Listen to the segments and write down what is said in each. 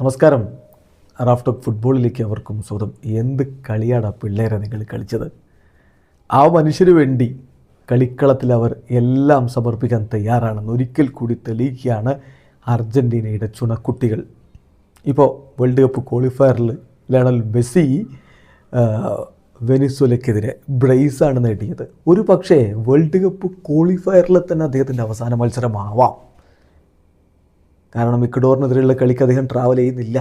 നമസ്കാരം. റാഫ്റ്റോക്ക് ഫുട്ബോളിലേക്ക് അവർക്കും സ്വതം എന്ത് കളിയാണ് ആ പിള്ളേരെ നിങ്ങൾ കളിച്ചത്? ആ മനുഷ്യന് വേണ്ടി കളിക്കളത്തിൽ അവർ എല്ലാം സമർപ്പിക്കാൻ തയ്യാറാണെന്ന് ഒരിക്കൽ കൂടി തെളിയിക്കുകയാണ് അർജന്റീനയുടെ ചുണക്കുട്ടികൾ. ഇപ്പോൾ വേൾഡ് കപ്പ് ക്വാളിഫയറിൽ ലയണൽ മെസ്സി വെനിസ്വലയ്ക്കെതിരെ ബ്രേസാണ് നേടിയത്. ഒരു പക്ഷേ വേൾഡ് കപ്പ് ക്വാളിഫയറിൽ തന്നെ അദ്ദേഹത്തിന്റെ അവസാന മത്സരമാവാം. കാരണം ഇക്കഡോറിനെതിരെയുള്ള കളിക്ക് അദ്ദേഹം ട്രാവൽ ചെയ്യുന്നില്ല.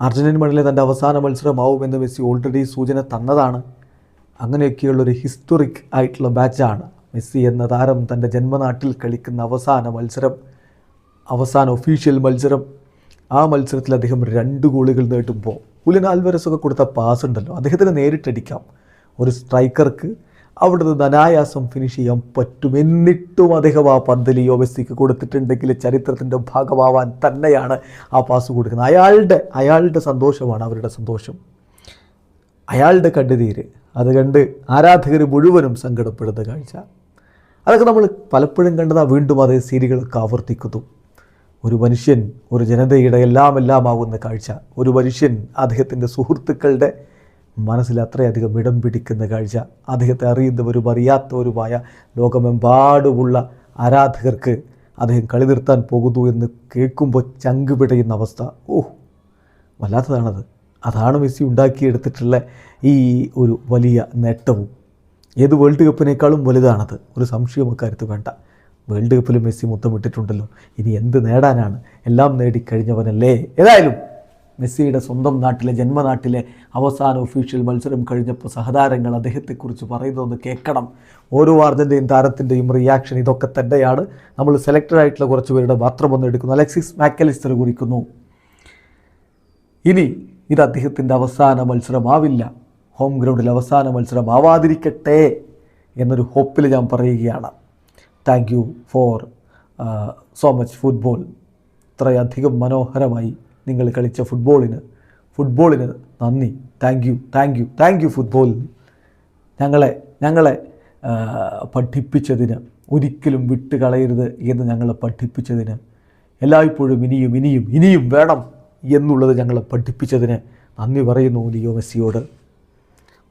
അർജന്റീൻ മണ്ണിലെ തന്റെ അവസാന മത്സരമാവുമെന്ന് മെസ്സി ഓൾറെഡി സൂചന തന്നതാണ്. അങ്ങനെയൊക്കെയുള്ളൊരു ഹിസ്റ്റോറിക് ആയിട്ടുള്ള മാച്ചാണ് മെസ്സി എന്ന താരം തന്റെ ജന്മനാട്ടിൽ കളിക്കുന്ന അവസാന മത്സരം അവസാന ഒഫീഷ്യൽ മത്സരം. ആ മത്സരത്തിൽ അദ്ദേഹം രണ്ട് ഗോളുകൾ നേടുമ്പോൾ ഉലൻ ആൽവരസൊക്കെ കൊടുത്ത പാസ് ഉണ്ടല്ലോ അദ്ദേഹത്തിന് നേരിട്ടടിക്കാം. ഒരു സ്ട്രൈക്കർക്ക് അവിടെ നിന്ന് അനായാസം ഫിനിഷ് ചെയ്യാൻ പറ്റും എന്നിട്ടും അദ്ദേഹം ആ പന്തലി ലിയോ കൊടുത്തിട്ടുണ്ടെങ്കിൽ ചരിത്രത്തിന്റെ ഭാഗമാവാൻ തന്നെയാണ് ആ പാസ് കൊടുക്കുന്നത്. അയാളുടെ അയാളുടെ സന്തോഷമാണ് അവരുടെ സന്തോഷം. അയാളുടെ കണ്ണുനീര്. അത് കണ്ട് ആരാധകർ മുഴുവനും സങ്കടപ്പെടുന്ന കാഴ്ച. അതൊക്കെ നമ്മൾ പലപ്പോഴും കണ്ടതാ വീണ്ടും അതേ സീരികളൊക്കെ ആവർത്തിക്കുന്നു. ഒരു മനുഷ്യൻ ഒരു ജനതയുടെ എല്ലാം ആവുന്ന കാഴ്ച. ഒരു മനുഷ്യൻ അദ്ദേഹത്തിന്റെ സുഹൃത്തുക്കളുടെ മനസ്സിൽ അത്രയധികം ഇടം പിടിക്കുന്ന കാഴ്ച അദ്ദേഹത്തെ അറിയുന്നവരും അറിയാത്തവരുമായ ലോകമെമ്പാടുമുള്ള ആരാധകർക്ക് അദ്ദേഹം കളി നിർത്താൻ പോകുന്നു എന്ന് കേൾക്കുമ്പോൾ ചങ്ക് പിടയുന്ന അവസ്ഥ. ഓ വല്ലാത്തതാണത്. അതാണ് മെസ്സി ഉണ്ടാക്കിയെടുത്തിട്ടുള്ള ഈ ഒരു വലിയ നേട്ടവും. ഏത് വേൾഡ് കപ്പിനേക്കാളും വലുതാണത്. ഒരു സംശയം അക്കാര്യത്ത് വേണ്ട. വേൾഡ് കപ്പിൽ മെസ്സി മുത്തമിട്ടിട്ടുണ്ടല്ലോ. ഇനി എന്ത് നേടാനാണ്? എല്ലാം നേടിക്കഴിഞ്ഞവനല്ലേ ഏതായാലും മെസ്സിയുടെ സ്വന്തം നാട്ടിലെ ജന്മനാട്ടിലെ അവസാന ഒഫീഷ്യൽ മത്സരം കഴിഞ്ഞപ്പോൾ സഹതാരങ്ങൾ അദ്ദേഹത്തെക്കുറിച്ച് പറയുന്നതൊന്ന് കേൾക്കണം. ഓരോ അർജന്റീൻ താരത്തിന്റെയും റിയാക്ഷൻ ഇതൊക്കെ തന്നെയാണ്. നമ്മൾ സെലക്റ്റഡ് ആയിട്ടുള്ള കുറച്ച് പേരുടെ മാത്രം ഒന്ന് എടുക്കുന്നു. അലക്സിസ് മാക്കലിസ്റ്റർ കുറിക്കുന്നു. ഇനി ഇത് അദ്ദേഹത്തിന്റെ അവസാന മത്സരമാവില്ല. ഹോം ഗ്രൗണ്ടിൽ അവസാന മത്സരമാവാതിരിക്കട്ടെ എന്നൊരു ഹോപ്പിൽ ഞാൻ പറയുകയാണ്. Thank you for so much football ഇത്രയധികം മനോഹരമായി നിങ്ങൾ കളിച്ച ഫുട്ബോളിന് ഫുട്ബോളിന് നന്ദി. Thank you thank you thank you football ഞങ്ങളെ ഞങ്ങളെ പഠിപ്പിച്ചതിന് ഒരിക്കലും വിട്ട് കളയരുത് എന്ന് ഞങ്ങളെ പഠിപ്പിച്ചതിന്. എല്ലായ്പ്പോഴും ഇനിയും ഇനിയും ഇനിയും വേണം എന്നുള്ളത് ഞങ്ങളെ പഠിപ്പിച്ചതിന് നന്ദി പറയുന്നു ലിയോ മെസ്സിയോട്.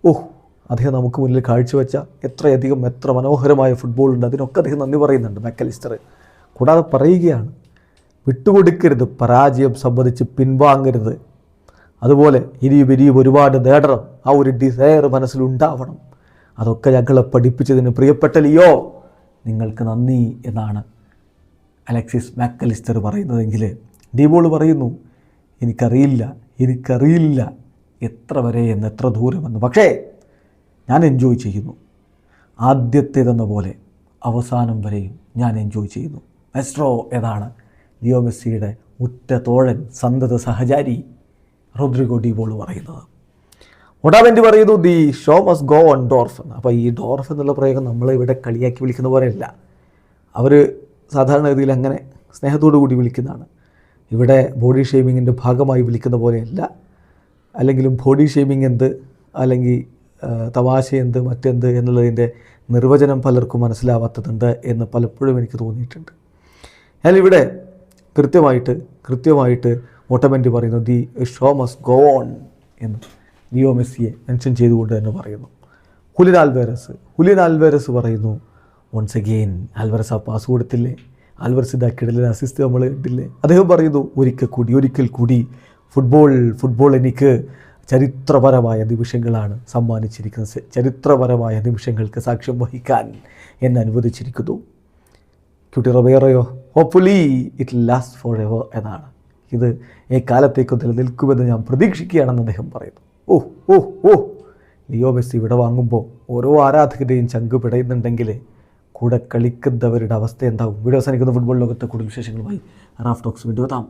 ഓഹ് അദ്ദേഹം നമുക്ക് മുന്നിൽ കാഴ്ചവെച്ച എത്രയധികം എത്ര മനോഹരമായ ഫുട്ബോളുണ്ട് അതിനൊക്കെ അദ്ദേഹം നന്ദി പറയുന്നുണ്ട് മെക്കലിസ്റ്റർ. കൂടാതെ പറയുകയാണ് വിട്ടുകൊടുക്കരുത് പരാജയം സംബന്ധിച്ച് പിൻവാങ്ങരുത്. അതുപോലെ ഇനിയും ഇനിയും ഒരുപാട് നേടണം. ആ ഒരു ഡിസയർ മനസ്സിലുണ്ടാവണം. അതൊക്കെ ഞങ്ങളെ പഠിപ്പിച്ചതിന് പ്രിയപ്പെട്ട ലിയോ നിങ്ങൾക്ക് നന്ദി എന്നാണ് അലക്സിസ് മാക്കലിസ്റ്റർ പറയുന്നതെങ്കിൽ ഡിബോൾ പറയുന്നു എനിക്കറിയില്ല എനിക്കറിയില്ല എത്ര വരെ എന്ന് എത്ര ദൂരമെന്ന്. പക്ഷേ ഞാൻ എൻജോയ് ചെയ്യുന്നു. ആദ്യത്തേതെന്ന പോലെ അവസാനം വരെയും ഞാൻ എൻജോയ് ചെയ്യുന്നു. മെസ്ട്രോ ഏതാണ് ലിയോ മെസ്സിയുടെ ഉറ്റ തോഴൻ സന്തത സഹചാരി റോദ്രിഗോ ഡിബോൾ പറയുന്നത്. ഒടാവെന്റ് പറയുന്നു? The show must go on dwarf അപ്പോൾ ഈ ഡോർഫ് എന്നുള്ള പ്രയോഗം നമ്മൾ ഇവിടെ കളിയാക്കി വിളിക്കുന്ന പോലെയല്ല. അവർ സാധാരണഗതിയിൽ അങ്ങനെ സ്നേഹത്തോടു കൂടി വിളിക്കുന്നതാണ്. ഇവിടെ ബോഡി ഷേമിങ്ങിന്റെ ഭാഗമായി വിളിക്കുന്ന പോലെയല്ല. അല്ലെങ്കിലും ബോഡി ഷേമിങ് എന്ത്? അല്ലെങ്കിൽ തമാശ എന്ത്? മറ്റെന്ത്? എന്നുള്ളതിന്റെ നിർവചനം പലർക്കും മനസ്സിലാവാത്തതുണ്ട് എന്ന് പലപ്പോഴും എനിക്ക് തോന്നിയിട്ടുണ്ട്. ഇവിടെ കൃത്യമായിട്ട് കൃത്യമായിട്ട് ഓട്ടോമെന്റ് പറയുന്നു the show must go on എന്ന് ലിയോ മെസ്സിയെ മെൻഷൻ ചെയ്തുകൊണ്ട് തന്നെ പറയുന്നു. ഹുലിൻ ആൽവേരസ് ഹുലിൻ ആൽവേരസ് പറയുന്നു വൺസ് അഗെയിൻ ആൽവറസ് ആ പാസ് കൊടുത്തില്ലേ? ആൽവരസ് ഇതാക്കിയിടലിൽ അസിസ്റ്റ് നമ്മൾ കിട്ടില്ലേ അദ്ദേഹം പറയുന്നു ഒരിക്കൽ കൂടി ഒരിക്കൽ കൂടി ഫുട്ബോൾ ഫുട്ബോൾ എനിക്ക് ചരിത്രപരമായ നിമിഷങ്ങളാണ് സമ്മാനിച്ചിരിക്കുന്നത്. ചരിത്രപരമായ നിമിഷങ്ങൾക്ക് സാക്ഷ്യം വഹിക്കാൻ എന്നെ അനുവദിച്ചിരിക്കുന്നു. Cuti Romero hopefully it last forever എന്നാണ്. ഇത് ഈ കാലത്തേക്ക് നിലനിൽക്കുമെന്ന് ഞാൻ പ്രതീക്ഷിക്കുകയാണെന്ന് അദ്ദേഹം പറയുന്നു. ഓ ഓ ഓ ലിയോ മെസ്സി ഇവിടെ വാങ്ങുമ്പോൾ ഓരോ ആരാധകരുടെയും ചങ്ക് പിടയുന്നുണ്ടെങ്കിൽ കൂടെ കളിക്കുന്നവരുടെ അവസ്ഥ എന്താവും? വീഡിയോ അവസാനിക്കുന്ന ഫുട്ബോൾ ലോകത്തെ കൂടുതൽ വിശേഷങ്ങളുമായി റാഫ് ടോക്സ് വീണ്ടും എത്താം.